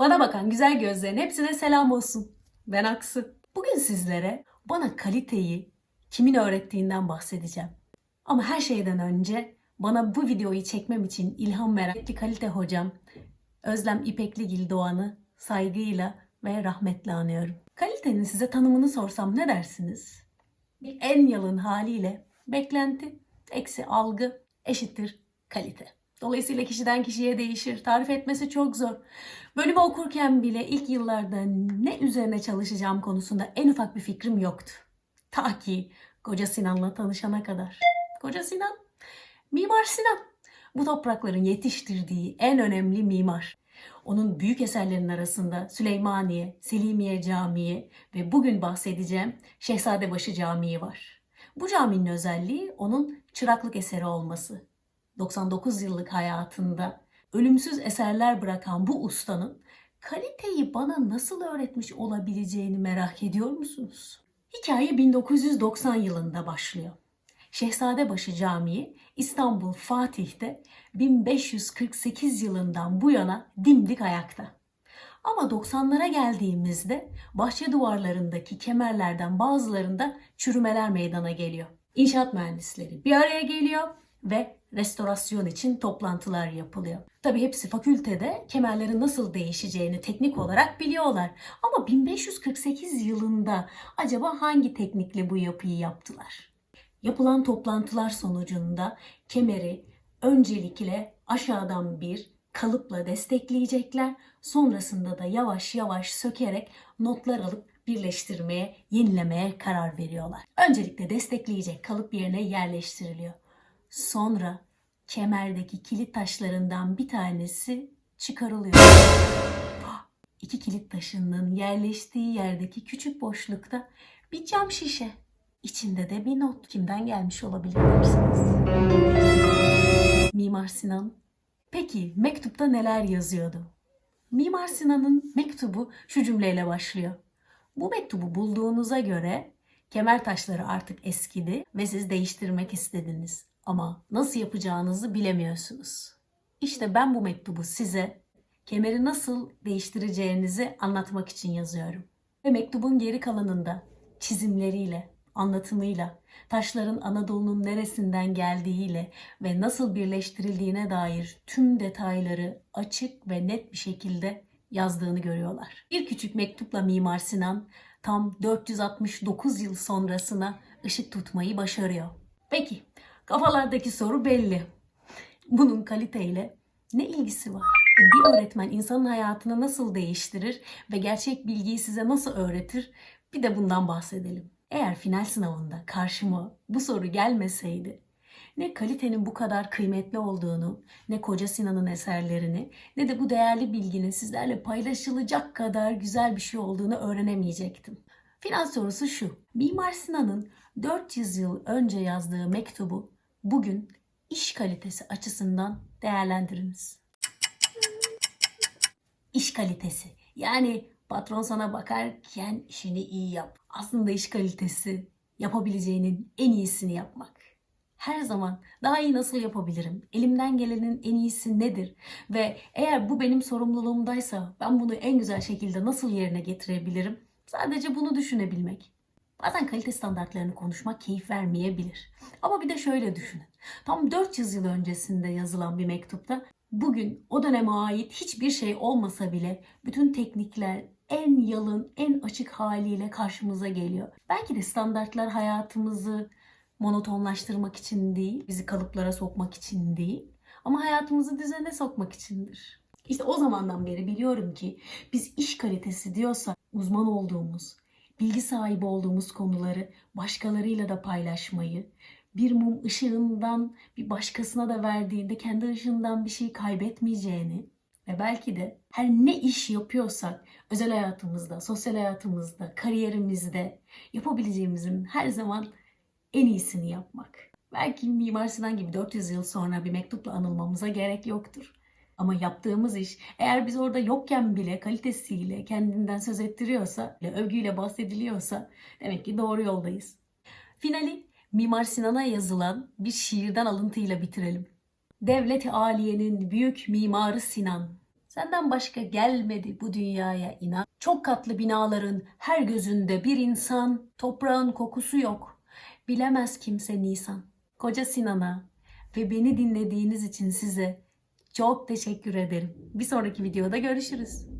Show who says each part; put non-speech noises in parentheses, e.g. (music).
Speaker 1: Bana bakan güzel gözlerin hepsine selam olsun. Ben Aksı. Bugün sizlere bana kaliteyi kimin öğrettiğinden bahsedeceğim. Ama her şeyden önce bana bu videoyu çekmem için ilham veren kalite hocam Özlem İpekligil Doğan'ı saygıyla ve rahmetle anıyorum. Kalitenin size tanımını sorsam ne dersiniz? En yalın haliyle beklenti eksi algı eşittir kalite. Dolayısıyla kişiden kişiye değişir. Tarif etmesi çok zor. Bölümü okurken bile ilk yıllarda ne üzerine çalışacağım konusunda en ufak bir fikrim yoktu. Ta ki Koca Sinan'la tanışana kadar. Koca Sinan, Mimar Sinan. Bu toprakların yetiştirdiği en önemli mimar. Onun büyük eserlerinin arasında Süleymaniye, Selimiye Camii ve bugün bahsedeceğim Şehzadebaşı Camii var. Bu caminin özelliği onun çıraklık eseri olması. 99 yıllık hayatında ölümsüz eserler bırakan bu ustanın kaliteyi bana nasıl öğretmiş olabileceğini merak ediyor musunuz? Hikaye 1990 yılında başlıyor. Şehzadebaşı Camii İstanbul Fatih'te 1548 yılından bu yana dimdik ayakta. Ama 90'lara geldiğimizde bahçe duvarlarındaki kemerlerden bazılarında çürümeler meydana geliyor. İnşaat mühendisleri bir araya geliyor ve restorasyon için toplantılar yapılıyor. Tabii hepsi fakültede kemerlerin nasıl değişeceğini teknik olarak biliyorlar. Ama 1548 yılında acaba hangi teknikle bu yapıyı yaptılar? Yapılan toplantılar sonucunda kemeri öncelikle aşağıdan bir kalıpla destekleyecekler. Sonrasında da yavaş yavaş sökerek notlar alıp birleştirmeye, yenilemeye karar veriyorlar. Öncelikle destekleyecek kalıp yerine yerleştiriliyor. Sonra kemerdeki kilit taşlarından bir tanesi çıkarılıyor. (gasps) İki kilit taşının yerleştiği yerdeki küçük boşlukta bir cam şişe. İçinde de bir not. Kimden gelmiş olabilir dersiniz? Mimar Sinan. Peki mektupta neler yazıyordu? Mimar Sinan'ın mektubu şu cümleyle başlıyor. Bu mektubu bulduğunuza göre kemer taşları artık eskidi ve siz değiştirmek istediniz. Ama nasıl yapacağınızı bilemiyorsunuz. İşte ben bu mektubu size kemeri nasıl değiştireceğinizi anlatmak için yazıyorum. Ve mektubun geri kalanında çizimleriyle, anlatımıyla, taşların Anadolu'nun neresinden geldiğiyle ve nasıl birleştirildiğine dair tüm detayları açık ve net bir şekilde yazdığını görüyorlar. Bir küçük mektupla Mimar Sinan tam 469 yıl sonrasına ışık tutmayı başarıyor. Peki, kafalardaki soru belli. Bunun kaliteyle ne ilgisi var? Bir öğretmen insanın hayatını nasıl değiştirir ve gerçek bilgiyi size nasıl öğretir? Bir de bundan bahsedelim. Eğer final sınavında karşıma bu soru gelmeseydi ne kalitenin bu kadar kıymetli olduğunu, ne Koca Sinan'ın eserlerini, ne de bu değerli bilginin sizlerle paylaşılacak kadar güzel bir şey olduğunu öğrenemeyecektim. Final sorusu şu. Mimar Sinan'ın 400 yıl önce yazdığı mektubu bugün iş kalitesi açısından değerlendiriniz. İş kalitesi. Yani patron sana bakarken işini iyi yap. Aslında iş kalitesi yapabileceğinin en iyisini yapmak. Her zaman daha iyi nasıl yapabilirim? Elimden gelenin en iyisi nedir? Ve eğer bu benim sorumluluğumdaysa ben bunu en güzel şekilde nasıl yerine getirebilirim? Sadece bunu düşünebilmek. Bazen kalite standartlarını konuşmak keyif vermeyebilir. Ama bir de şöyle düşünün. Tam 400 yıl öncesinde yazılan bir mektupta bugün o döneme ait hiçbir şey olmasa bile bütün teknikler en yalın, en açık haliyle karşımıza geliyor. Belki de standartlar hayatımızı monotonlaştırmak için değil, bizi kalıplara sokmak için değil ama hayatımızı düzene sokmak içindir. İşte o zamandan beri biliyorum ki biz iş kalitesi diyorsa uzman olduğumuz, bilgi sahibi olduğumuz konuları başkalarıyla da paylaşmayı, bir mum ışığından bir başkasına da verdiğinde kendi ışığından bir şey kaybetmeyeceğini ve belki de her ne iş yapıyorsak özel hayatımızda, sosyal hayatımızda, kariyerimizde yapabileceğimizin her zaman en iyisini yapmak. Belki Mimar Sinan gibi 400 yıl sonra bir mektupla anılmamıza gerek yoktur. Ama yaptığımız iş eğer biz orada yokken bile kalitesiyle kendinden söz ettiriyorsa, övgüyle bahsediliyorsa demek ki doğru yoldayız. Finali Mimar Sinan'a yazılan bir şiirden alıntıyla bitirelim. Devlet-i Aliye'nin büyük mimarı Sinan, Senden başka gelmedi bu dünyaya inan. Çok katlı binaların her gözünde bir insan, toprağın kokusu yok. Bilemez kimse Nisan. Koca Sinan'a ve beni dinlediğiniz için size çok teşekkür ederim. Bir sonraki videoda görüşürüz.